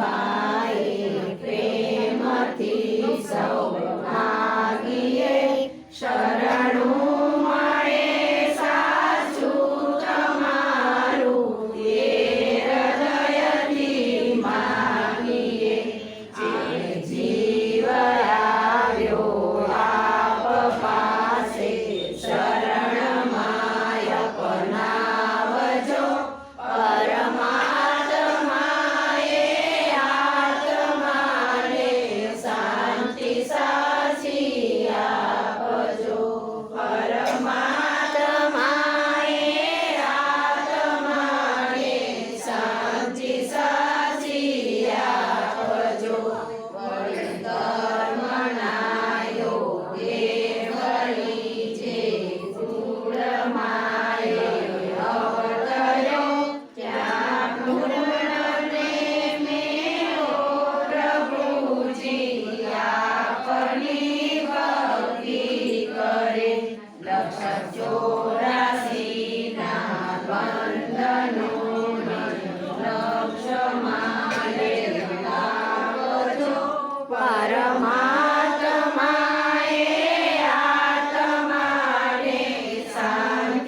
અંબાએ પ્રેમથી સૌ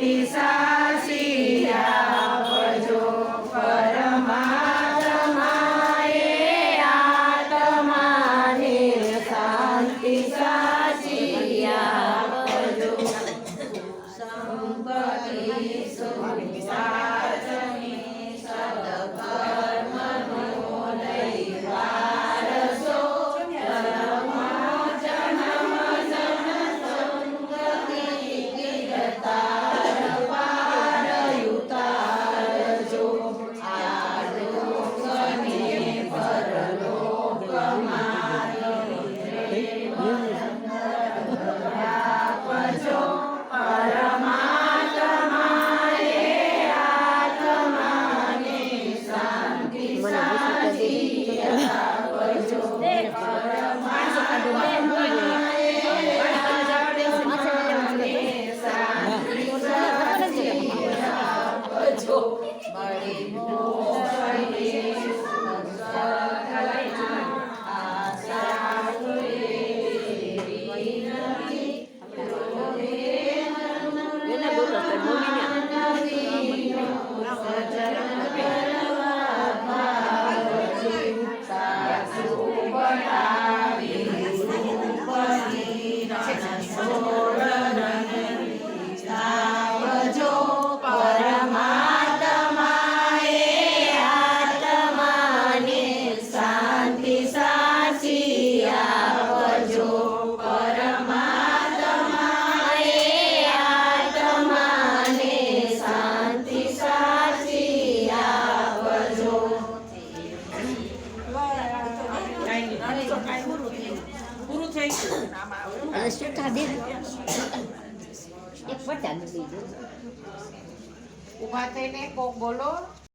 Peace out. પૂરું ઊભા થઈને કોક બોલો.